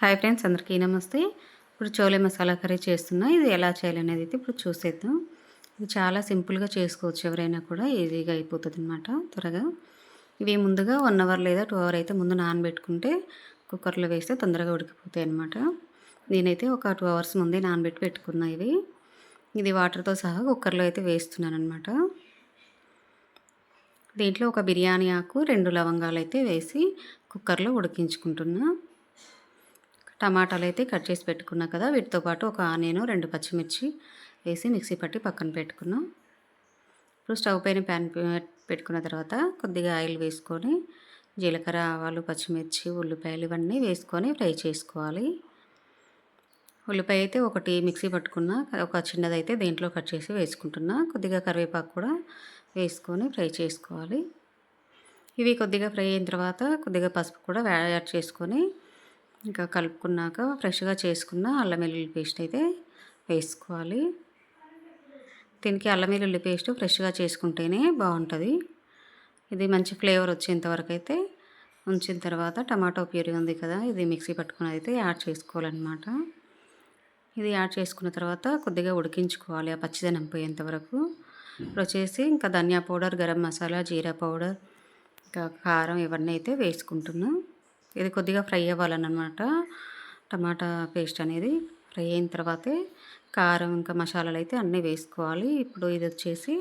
Hi friends అందరికీ నమస్తే. ఇప్పుడు చోలే మసాలా కర్రీ చేస్తున్నా. ఇది ఎలా చేయాలనేది అయితే ఇప్పుడు చూసేద్దాం. ఇది చాలా సింపుల్గా చేసుకోవచ్చు ఎవరైనా కూడా. ఈజీగా అయిపోతుంది అనమాట త్వరగా. ఇవి ముందుగా వన్ అవర్ లేదా టూ అవర్ అయితే ముందు నానబెట్టుకుంటే కుక్కర్లో వేస్తే తొందరగా ఉడికిపోతాయి అనమాట నేనైతే ఒక టూ అవర్స్ ముందే నానబెట్టి పెట్టుకున్నా ఇవి. ఇది వాటర్తో సహా కుక్కర్లో అయితే వేస్తున్నాను అనమాట దీంట్లో ఒక బిర్యానీ ఆకు రెండు లవంగాలు అయితే వేసి కుక్కర్లో ఉడికించుకుంటున్నాను టమాటాలు అయితే కట్ చేసి పెట్టుకున్నా కదా వీటితో పాటు ఒక ఆనియన్ రెండు పచ్చిమిర్చి వేసి మిక్సీ పట్టి పక్కన పెట్టుకున్నాం. ఇప్పుడు స్టవ్ పైన ప్యాన్ పెట్టుకున్న తర్వాత కొద్దిగా ఆయిల్ వేసుకొని జీలకర్ర ఆవాలు పచ్చిమిర్చి ఉల్లిపాయలు ఇవన్నీ వేసుకొని ఫ్రై చేసుకోవాలి. ఉల్లిపాయ అయితే ఒకటి మిక్సీ పట్టుకున్న ఒక చిన్నదైతే దేంట్లో కట్ చేసి వేసుకుంటున్నా. కొద్దిగా కరివేపాకు కూడా వేసుకొని ఫ్రై చేసుకోవాలి. ఇవి కొద్దిగా ఫ్రై అయిన తర్వాత కొద్దిగా పసుపు కూడా యాడ్ చేసుకొని ఇంకా కలుపుకున్నాక ఫ్రెష్గా చేసుకున్న అల్లం వెల్లుల్లి పేస్ట్ అయితే వేసుకోవాలి. దీనికి అల్లం వెల్లుల్లి పేస్ట్ ఫ్రెష్గా చేసుకుంటేనే బాగుంటుంది. ఇది మంచి ఫ్లేవర్ వచ్చేంతవరకు అయితే ఉంచిన తర్వాత టమాటో ప్యూరీ ఉంది కదా ఇది మిక్సీ పట్టుకుని అయితే యాడ్ చేసుకోవాలన్నమాట. ఇది యాడ్ చేసుకున్న తర్వాత కొద్దిగా ఉడికించుకోవాలి ఆ పచ్చిదనం పోయేంత వరకు. ఇప్పుడు వచ్చేసి ఇంకా ధనియా పౌడర్ గరం మసాలా జీరా పౌడర్ ఇంకా కారం ఇవన్నీ అయితే వేసుకుంటున్నాం. ఇది కొద్దిగా ఫ్రై అవ్వాలన్నమాట. టమాటా పేస్ట్ అనేది ఫ్రై అయిన తర్వాతే కారం ఇంకా మసాలాలు అయితే అన్నీ వేసుకోవాలి. ఇప్పుడు ఇది వచ్చేసి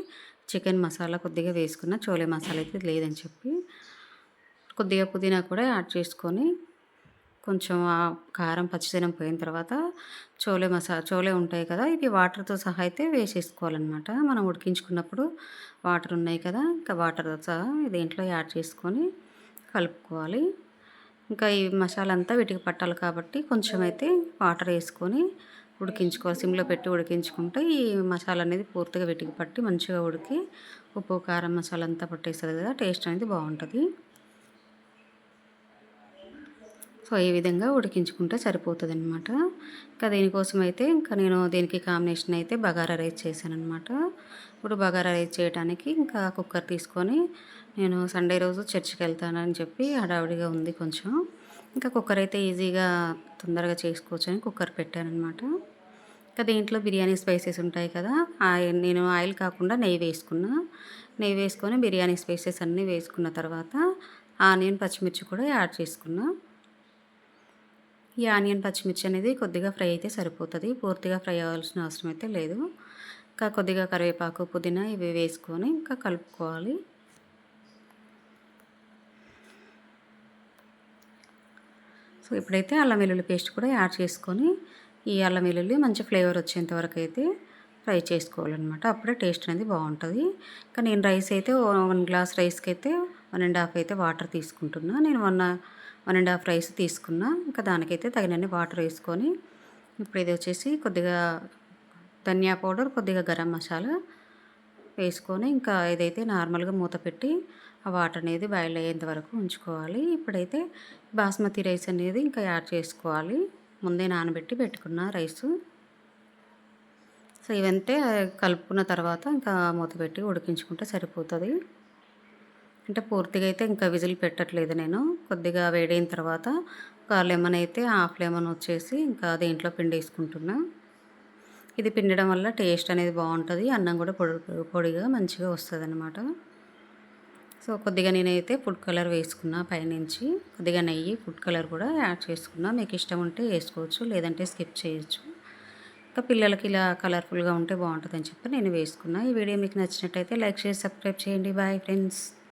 చికెన్ మసాలా కొద్దిగా వేసుకున్న చోలే మసాలా అయితే లేదని చెప్పి కొద్దిగా పుదీనా కూడా యాడ్ చేసుకొని కొంచెం కారం పచ్చిదనం పోయిన తర్వాత చోలే మసా చోలే ఉంటాయి కదా ఇవి వాటర్తో సహా అయితే వేసేసుకోవాలన్నమాట. మనం ఉడికించుకున్నప్పుడు వాటర్ ఉన్నాయి కదా ఇంకా వాటర్తో సహా దీంట్లో యాడ్ చేసుకొని కలుపుకోవాలి. ఇంకా ఈ మసాలా అంతా వీటికి పట్టాలి కాబట్టి కొంచెం అయితే వాటర్ వేసుకొని ఉడికించుకోవాలి. సిమ్లో పెట్టి ఉడికించుకుంటే ఈ మసాలా అనేది పూర్తిగా వీటికి పట్టి మంచిగా ఉడికి ఉప్పు కారం మసాలా అంతా పట్టేస్తుంది కదా టేస్ట్ అనేది బాగుంటుంది. సో ఈ విధంగా ఉడికించుకుంటే సరిపోతుంది అనమాట ఇంకా దీనికోసం అయితే ఇంకా నేను దీనికి కాంబినేషన్ అయితే బగారా రైస్ చేశాను అనమాట ఇప్పుడు బగారా రైస్ చేయడానికి ఇంకా కుక్కర్ తీసుకొని నేను సండే రోజు చర్చికి వెళ్తానని చెప్పి హడావిడిగా ఉంది కొంచెం. ఇంకా కుక్కర్ అయితే ఈజీగా తొందరగా చేసుకోవచ్చు అని కుక్కర్ పెట్టానమాట ఇంకా దీంట్లో బిర్యానీ స్పైసెస్ ఉంటాయి కదా ఆయిల్ నేను ఆయిల్ కాకుండా నెయ్యి వేసుకున్నా. నెయ్యి వేసుకొని బిర్యానీ స్పైసెస్ అన్నీ వేసుకున్న తర్వాత ఆనియన్ పచ్చిమిర్చి కూడా యాడ్ చేసుకున్నా. ఈ ఆనియన్ పచ్చిమిర్చి అనేది కొద్దిగా ఫ్రై అయితే సరిపోతుంది. పూర్తిగా ఫ్రై అవ్వాల్సిన అవసరం అయితే లేదు. ఇంకా కొద్దిగా కరివేపాకు పుదీనా ఇవి వేసుకొని ఇంకా కలుపుకోవాలి. సో ఇప్పుడైతే అల్లం వెల్లుల్లి పేస్ట్ కూడా యాడ్ చేసుకొని ఈ అల్లం వెల్లుల్లి మంచి ఫ్లేవర్ వచ్చేంత వరకు అయితే ఫ్రై చేసుకోవాలన్నమాట. అప్పుడే టేస్ట్ అనేది బాగుంటుంది. ఇంకా నేను రైస్ అయితే వన్ గ్లాస్ రైస్కి అయితే వన్ అండ్ హాఫ్ అయితే వాటర్ తీసుకుంటున్నా. నేను one one and half rice తీసుకున్నా. ఇంకా దానికైతే తగినన్ని వాటర్ వేసుకొని ఇప్పుడు ఇది వచ్చేసి కొద్దిగా ధనియా పౌడర్ కొద్దిగా గరం మసాలా వేసుకొని ఇంకా ఏదైతే నార్మల్గా మూత పెట్టి ఆ వాటర్ అనేది బాయిల్ అయ్యేంత వరకు ఉంచుకోవాలి. ఇప్పుడైతే బాస్మతి రైస్ అనేది ఇంకా యాడ్ చేసుకోవాలి. ముందే నానబెట్టి పెట్టుకున్న రైసు. సో ఇవంతే కలుపుకున్న తర్వాత ఇంకా మూత పెట్టి ఉడికించుకుంటే సరిపోతుంది. అంటే పూర్తిగా అయితే ఇంకా విజిల్ పెట్టట్లేదు నేను. కొద్దిగా వేడైన తర్వాత ఒక లెమన్ అయితే హాఫ్ లెమన్ వచ్చేసి ఇంకా దేంట్లో పిండి వేసుకుంటున్నా. ఇది పిండడం వల్ల టేస్ట్ అనేది బాగుంటుంది. అన్నం కూడా పొడి పొడిగా మంచిగా వస్తుంది అనమాట సో కొద్దిగా నేనైతే ఫుడ్ కలర్ వేసుకున్నా పైనుంచి. కొద్దిగా నెయ్యి ఫుడ్ కలర్ కూడా యాడ్ చేసుకున్నా. మీకు ఇష్టం ఉంటే వేసుకోవచ్చు లేదంటే స్కిప్ చేయొచ్చు. ఇంకా పిల్లలకి ఇలా కలర్ఫుల్గా ఉంటే బాగుంటుందని చెప్పి నేను వేసుకున్నా. ఈ వీడియో మీకు నచ్చినట్టయితే లైక్ చేసి సబ్స్క్రైబ్ చేయండి. Bye friends.